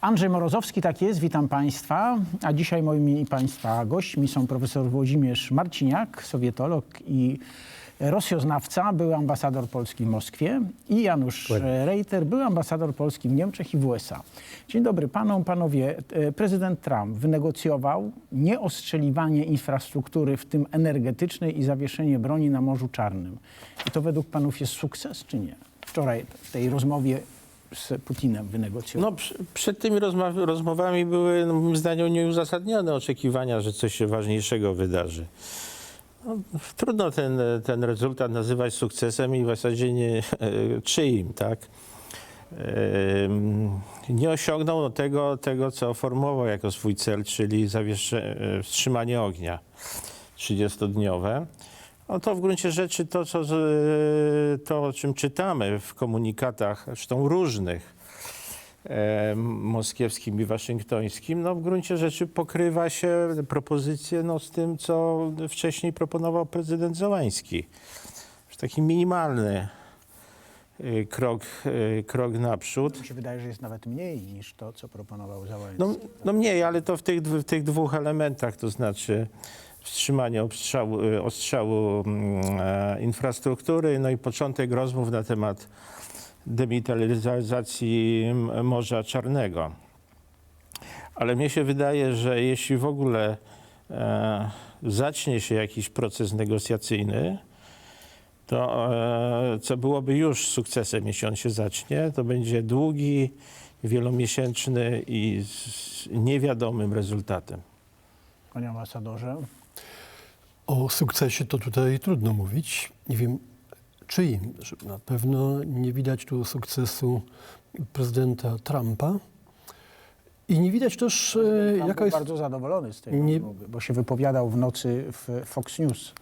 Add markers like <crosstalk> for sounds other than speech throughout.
Andrzej Morozowski, tak jest, witam Państwa. A dzisiaj moimi Państwa gośćmi są profesor Włodzimierz Marciniak, sowietolog i rosjoznawca, były ambasador Polski w Moskwie i Janusz Reiter, były ambasador Polski w Niemczech i w USA. Dzień dobry Panom, Panowie. E, Prezydent Trump wynegocjował nieostrzeliwanie infrastruktury, w tym energetycznej i zawieszenie broni na Morzu Czarnym. I to według Panów jest sukces, czy nie? Wczoraj w tej rozmowie z Putinem. No, przy, przed tymi rozmowami były, no, moim zdaniem, nieuzasadnione oczekiwania, że coś się ważniejszego wydarzy. No, trudno ten, ten rezultat nazywać sukcesem i w zasadzie nie, <laughs> czyim, tak? Nie osiągnął tego, tego, co formułował jako swój cel, czyli e, wstrzymanie ognia 30-dniowe. No to w gruncie rzeczy to, co, to, o czym czytamy w komunikatach, zresztą różnych, e, moskiewskim i waszyngtońskim, no w gruncie rzeczy pokrywa się propozycje no, z tym, co wcześniej proponował prezydent Załański. Taki minimalny y, krok, y, krok naprzód. Mi się wydaje, że jest nawet mniej niż to, co proponował Załęcki. No, no mniej, ale to w tych, w tych dwóch elementach, to znaczy wstrzymanie y, ostrzału mm, e, infrastruktury, no i początek rozmów na temat demilitaryzacji Morza Czarnego. Ale mnie się wydaje, że jeśli w ogóle e, zacznie się jakiś proces negocjacyjny, to e, co byłoby już sukcesem, jeśli on się zacznie, to będzie długi, wielomiesięczny i z niewiadomym rezultatem. Panie ambasadorze, O sukcesie to tutaj trudno mówić. Nie wiem czyim. Na pewno nie widać tu sukcesu prezydenta Trumpa. I nie widać też, e, Trump jaka jest. bardzo zadowolony z tej Nie- rozmowy, bo się wypowiadał w nocy w Fox News.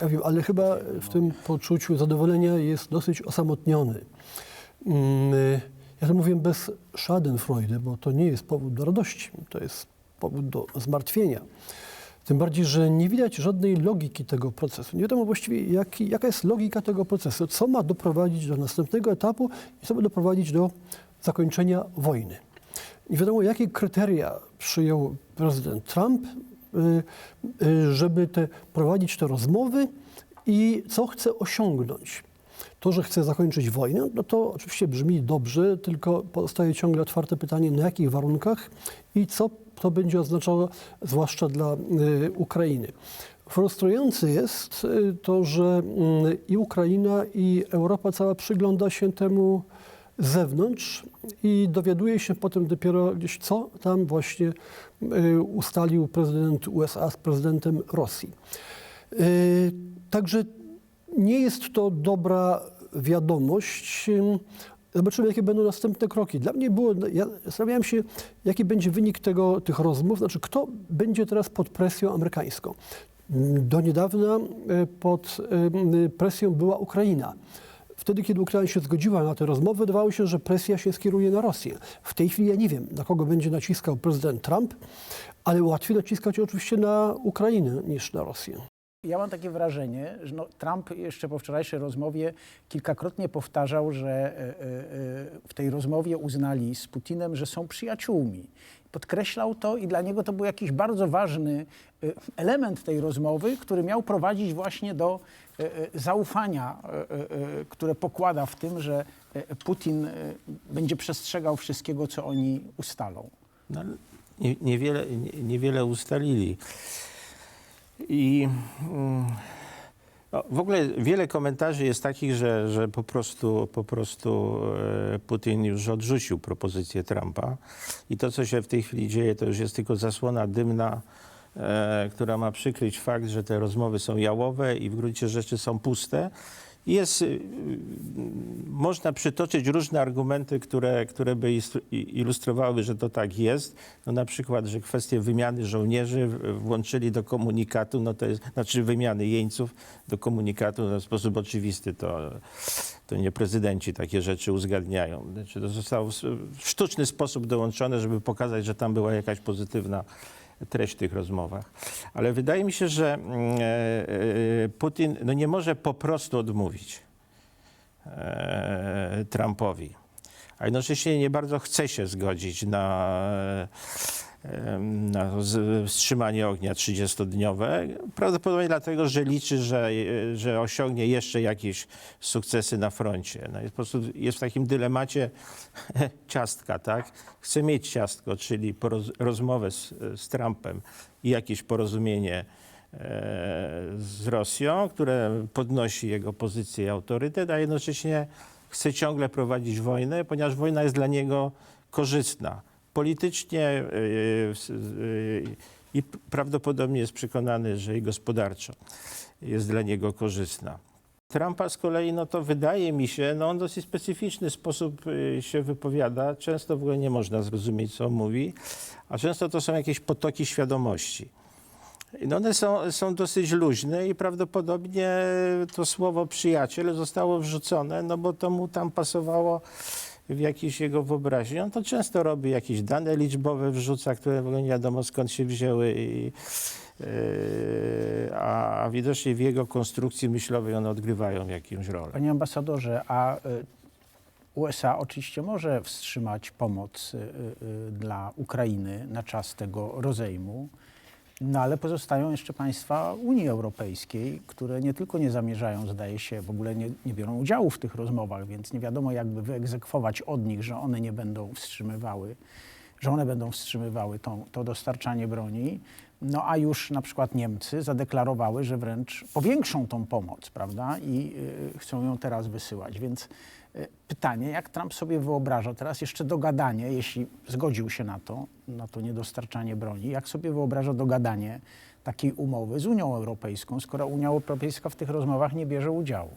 Ja wiem, ale chyba w tym poczuciu zadowolenia jest dosyć osamotniony. Mm, e, Ja to mówię bez schadenfreude, bo to nie jest powód do radości, to jest powód do zmartwienia. Tym bardziej, że nie widać żadnej logiki tego procesu. Nie wiadomo właściwie, jaki, jaka jest logika tego procesu, co ma doprowadzić do następnego etapu i co ma doprowadzić do zakończenia wojny. Nie wiadomo, jakie kryteria przyjął prezydent Trump, y, y, żeby te, prowadzić te rozmowy i co chce osiągnąć. To, że chce zakończyć wojnę, no to oczywiście brzmi dobrze, tylko pozostaje ciągle otwarte pytanie, na jakich warunkach i co to będzie oznaczało, zwłaszcza dla y, Ukrainy. Frustrujące jest y, to, że y, i Ukraina, i Europa cała przygląda się temu z zewnątrz i dowiaduje się potem dopiero gdzieś, co tam właśnie ustalił prezydent USA z prezydentem Rosji. Także nie jest to dobra wiadomość. Ym, Zobaczymy, jakie będą następne kroki. Dla mnie było, ja zastanawiałem się, jaki będzie wynik tego, tych rozmów, znaczy kto będzie teraz pod presją amerykańską. Do niedawna y, pod y, presją była Ukraina. Wtedy, kiedy Ukraina się zgodziła na te rozmowy, wydawało się, że presja się skieruje na Rosję. W tej chwili ja nie wiem, na kogo będzie naciskał prezydent Trump, ale łatwiej naciskać oczywiście na Ukrainę niż na Rosję. Ja mam takie wrażenie, że no, Trump jeszcze po wczorajszej rozmowie kilkakrotnie powtarzał, że e, e, e, w tej rozmowie uznali z Putinem, że są przyjaciółmi. Podkreślał to i dla niego to był jakiś bardzo ważny element tej rozmowy, który miał prowadzić właśnie do zaufania, które pokłada w tym, że Putin będzie przestrzegał wszystkiego, co oni ustalą. No, niewiele, nie, niewiele ustalili. I mm, no, w ogóle wiele komentarzy jest takich, że, że po prostu, po prostu e, Putin już odrzucił propozycję Trumpa. I to, co się w tej chwili dzieje, to już jest tylko zasłona dymna, e, która ma przykryć fakt, że te rozmowy są jałowe i w gruncie rzeczy są puste. Jest, y, y, można przytoczyć różne argumenty, które, które by ilustrowały, że to tak jest. No na przykład, że kwestię wymiany żołnierzy włączyli do komunikatu, no to jest, znaczy wymiany jeńców do komunikatu no w sposób oczywisty. To, to nie prezydenci takie rzeczy uzgadniają. Znaczy to zostało w sztuczny sposób dołączone, żeby pokazać, że tam była jakaś pozytywna treść tych rozmowach. Ale wydaje mi się, że mm, e, e, Putin no nie może po prostu odmówić e, Trumpowi. a jednocześnie nie bardzo chce się zgodzić na, na wstrzymanie ognia 30-dniowe. Prawdopodobnie dlatego, że liczy, że, że osiągnie jeszcze jakieś sukcesy na froncie. No, jest, po prostu jest w takim dylemacie <laughs> ciastka, tak? Chce mieć ciastko, czyli rozmowę z, z Trumpem i jakieś porozumienie e, z Rosją, które podnosi jego pozycję i autorytet, a jednocześnie chce ciągle prowadzić wojnę, ponieważ wojna jest dla niego korzystna. Politycznie e, s- e, i prawdopodobnie jest przekonany, że i gospodarczo jest dla niego korzystna. Trumpa z kolei, no to wydaje mi się, no on dosyć specyficzny sposób się wypowiada. Często w ogóle nie można zrozumieć, co mówi, a często to są jakieś potoki świadomości. No one są, są dosyć luźne i prawdopodobnie to słowo przyjaciel zostało wrzucone, no bo to mu tam pasowało w jakiejś jego wyobraźni. On to często robi, jakieś dane liczbowe wrzuca, które w ogóle nie wiadomo skąd się wzięły, i, yy, a, a widocznie w jego konstrukcji myślowej one odgrywają jakąś rolę. Panie ambasadorze, a y, USA oczywiście może wstrzymać pomoc y, y, dla Ukrainy na czas tego rozejmu, no ale pozostają jeszcze państwa Unii Europejskiej, które nie tylko nie zamierzają, zdaje się, w ogóle nie, nie biorą udziału w tych rozmowach, więc nie wiadomo jakby wyegzekwować od nich, że one nie będą wstrzymywały, że one będą wstrzymywały tą, to dostarczanie broni. No a już na przykład Niemcy zadeklarowały, że wręcz powiększą tą pomoc, prawda? I y, chcą ją teraz wysyłać. Więc pytanie, jak Trump sobie wyobraża teraz jeszcze dogadanie, jeśli zgodził się na to, na to niedostarczanie broni, jak sobie wyobraża dogadanie takiej umowy z Unią Europejską, skoro Unia Europejska w tych rozmowach nie bierze udziału?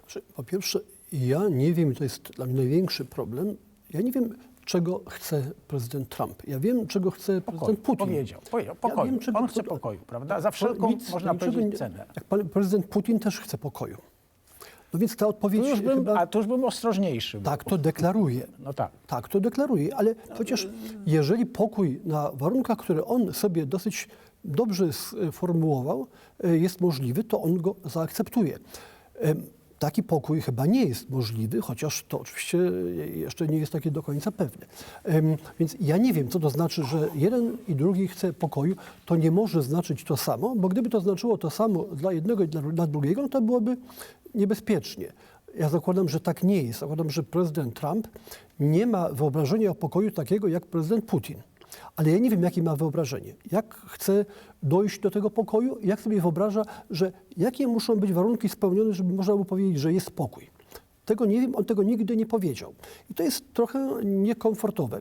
Znaczy, Po pierwsze, ja nie wiem, to jest dla mnie największy problem, ja nie wiem, czego chce prezydent Trump. Ja wiem, czego chce Pokoju. prezydent Putin. Powiedział, powiedział pokoju. wiem, czego- On chce pokoju, prawda? Za wszelką, Nic- można powiedzieć, cenę. Jak pan prezydent Putin też chce pokoju. No więc ta odpowiedź Tu już bym, chyba a tu już bym ostrożniejszy. tak to deklaruje. No tak. Tak, to deklaruje, ale chociaż jeżeli pokój na warunkach, które on sobie dosyć dobrze sformułował, e, jest możliwy, to on go zaakceptuje. Taki pokój chyba nie jest możliwy, chociaż to oczywiście jeszcze nie jest takie do końca pewne. Więc ja nie wiem, co to znaczy, że jeden i drugi chce pokoju. To nie może znaczyć to samo, bo gdyby to znaczyło to samo dla jednego i dla, dla drugiego, to byłoby niebezpiecznie. Ja zakładam, że tak nie jest. Zakładam, że prezydent Trump nie ma wyobrażenia o pokoju takiego jak prezydent Putin. Ale ja nie wiem, jakie ma wyobrażenie. Jak chce dojść do tego pokoju, jak sobie wyobraża, że jakie muszą być warunki spełnione, żeby można było powiedzieć, że jest pokój. Tego nie wiem, on tego nigdy nie powiedział. I to jest trochę niekomfortowe.